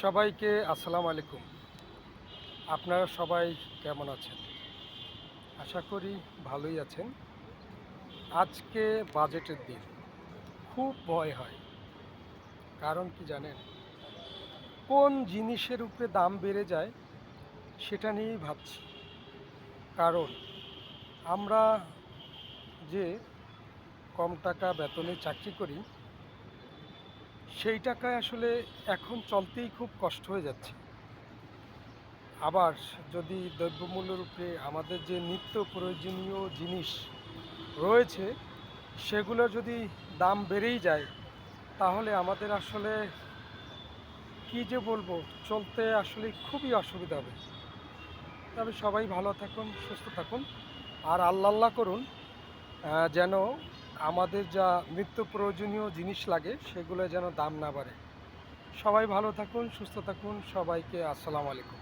সবাইকে আসসালাম আলাইকুম। আপনারা সবাই কেমন আছেন? আশা করি ভালোই আছেন। আজকে বাজেটের দিন। খুব ভয় হয়। কারণ কি জানেন? কোন জিনিসের উপরে দাম বেড়ে যায় সেটা নিয়েই ভাবছি। কারণ আমরা যে কম টাকা বেতনে চাকরি করি সেই টাকায় আসলে এখন চলতেই খুব কষ্ট হয়ে যাচ্ছে। আবার যদি দ্রব্যমূল্যের উপরে আমাদের যে নিত্য প্রয়োজনীয় জিনিস রয়েছে, সেগুলো যদি দাম বেড়েই যায়, তাহলে আমাদের আসলে কী যে বলব, চলতে আসলে খুবই অসুবিধা হবে। তবে সবাই ভালো থাকুন, সুস্থ থাকুন, আর আল্লাহ আল্লাহ করুন যেন আমাদের যা নিত্য প্রয়োজনীয় জিনিস লাগে, সেগুলো যেন দাম না বাড়ে। সবাই ভালো থাকুন, সুস্থ থাকুন, সবাইকে আসসালামু আলাইকুম।